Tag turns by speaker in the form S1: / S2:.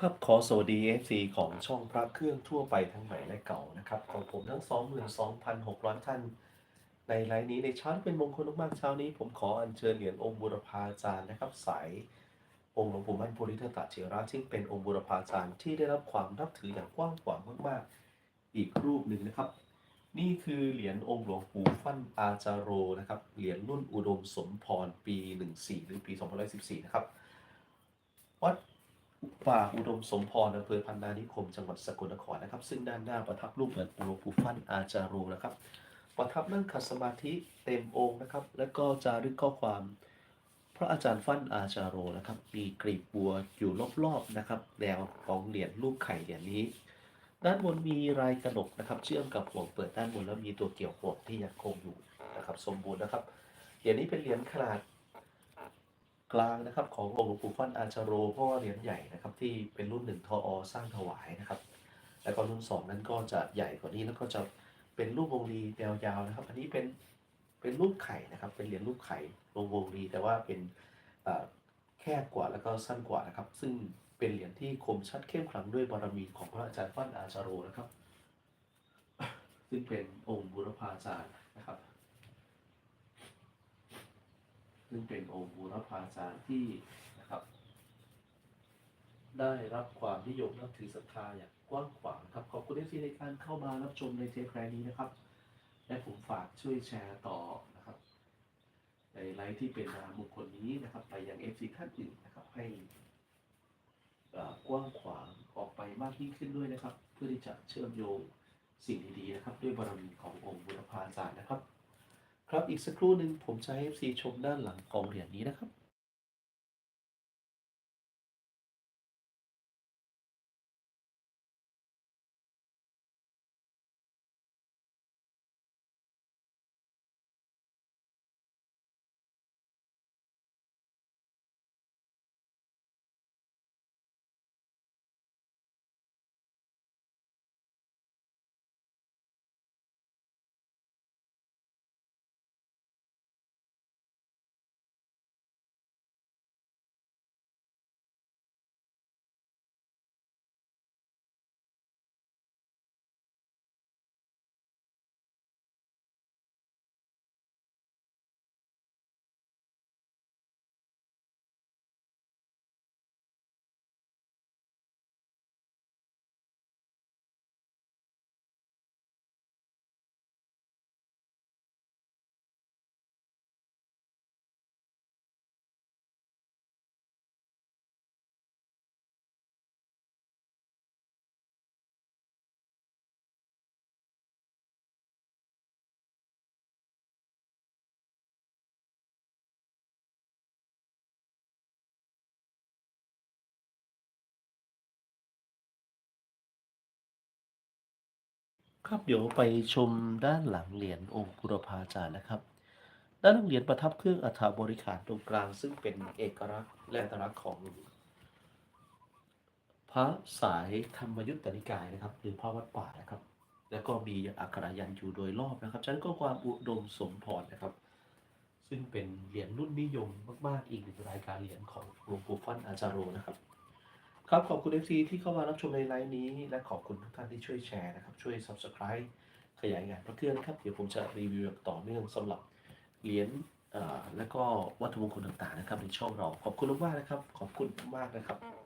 S1: ครับขอสวัสดี FC ของช่องพระเครื่องทั่วไปทั้งใหม่และเก่านะครับ ของผมทั้ง 22,600 ท่าน ในไลน์นี้ในเช้าที่เป็นมงคลมากๆเช้านี้ ผมขออัญเชิญเหรียญองค์บุรพาจารย์นะครับ สายองค์หลวงปู่มั่นโพธิเทตะเจระซึ่งเป็นองค์บุรพาจารย์ที่ได้รับความนับถืออย่างกว้างขวางมากๆ อีกรูปหนึ่งนะครับ นี่คือเหรียญองค์หลวงปู่ฟั่นอาจารโรนะครับเหรียญรุ่นอุดมสมพรปี 14 หรือปี 2014 นะครับวัด ป่าอุดมสมพรอำเภอพันนานิคม จังหวัดสกลนครนะครับ ซึ่งด้านหน้าประทับรูปเหมือนหลวงปู่ฟั่นอาจารโรนะครับ ประทับนั่งขัดสมาธิเต็มองค์นะครับ แล้วก็จารึกข้อความพระอาจารย์ฟั่นอาจารโรนะครับ มีกลีบบัวอยู่รอบๆนะครับแนวของเหรียญรูปไข่เหรียญนี้ ด้านบนมีลายกระหนกนะครับ เชื่อมกับห่วงเปิดด้านบนแล้วมีตัวเกี่ยวห่วงที่ยังคงอยู่นะครับ สมบูรณ์นะครับเหรียญนี้เป็นเหรียญขนาด กลางนะครับขององค์หลวงปู่ฟั่นอาจารโรเพราะว่าเหรียญใหญ่นะครับที่เป็นรุ่นหนึ่งทออสร้างถวายนะครับ แล้วก็รุ่นสองนั้นก็จะใหญ่กว่านี้แล้วก็จะเป็นรูปวงรีแนวยาวนะครับ อันนี้เป็นเป็นรูปไข่นะครับ เป็นเหรียญรูปไข่วงวงรีแต่ว่าเป็นแคบกว่าแล้วก็สั้นกว่านะครับ ซึ่งเป็นเหรียญที่คมชัดเข้มขลังด้วยบารมีของพระอาจารย์ฟั่นอาจารโรนะครับ ซึ่งเป็นองค์บุรพาจารย์นะครับ ซึ่งเป็นองค์บูรพาจารย์ที่นะครับ ได้รับความนิยมนับถือศรัทธาอย่างกว้างขวางครับขอบคุณเอฟซีในการเข้ามารับชมในเทปแรกนี้นะครับ และผมฝากช่วยแชร์ต่อนะครับในไลฟ์ที่เป็นนามคลนี้นะครับ ไปยังเอฟซีท่านอื่นนะครับ ให้กว้างขวางออกไปมากยิ่งขึ้นด้วยนะครับ เพื่อที่จะเชื่อมโยงสิ่งดีๆนะครับ ด้วยบารมีขององค์บุรพาจารย์นะครับ ครับอีกสักครู่หนึ่งผมจะให้ FC ชมด้านหลังของเหรียญนี้นะครับ ครับเดี๋ยวไปชมด้านหลังเหรียญองค์บุรพาจารย์นะครับ ด้านหลังเหรียญประทับเครื่องอัฐบริขารตรงกลาง ซึ่งเป็นเอกลักษณ์และอัตลักษณ์ของ พระสายธรรมยุตตนิกายนะครับ หรือพระวัดป่านะครับ แล้วก็มีอักขระยันอยู่โดยรอบนะครับฉะนั้นก็ความอุดมสมพรนะครับ ซึ่งเป็นเหรียญรุ่นนิยมมากๆอีกหนึ่งรายการเหรียญของหลวงปู่ฟั่นอาจารโรนะครับ ครับขอบคุณ FC ที่เข้ามารับชมในไลน์นี้ และขอบคุณทุกท่านที่ช่วยแชร์นะครับ ช่วย Subscribe ขยายงานพระเครื่องนครับ เดี๋ยวผมจะรีวิวต่อเนื่องสำหรับเหรียญและก็วัตถุมงคลต่างๆนะครับในช่องเราขอบคุณมากๆนะครับ ขอบคุณมากนะครับ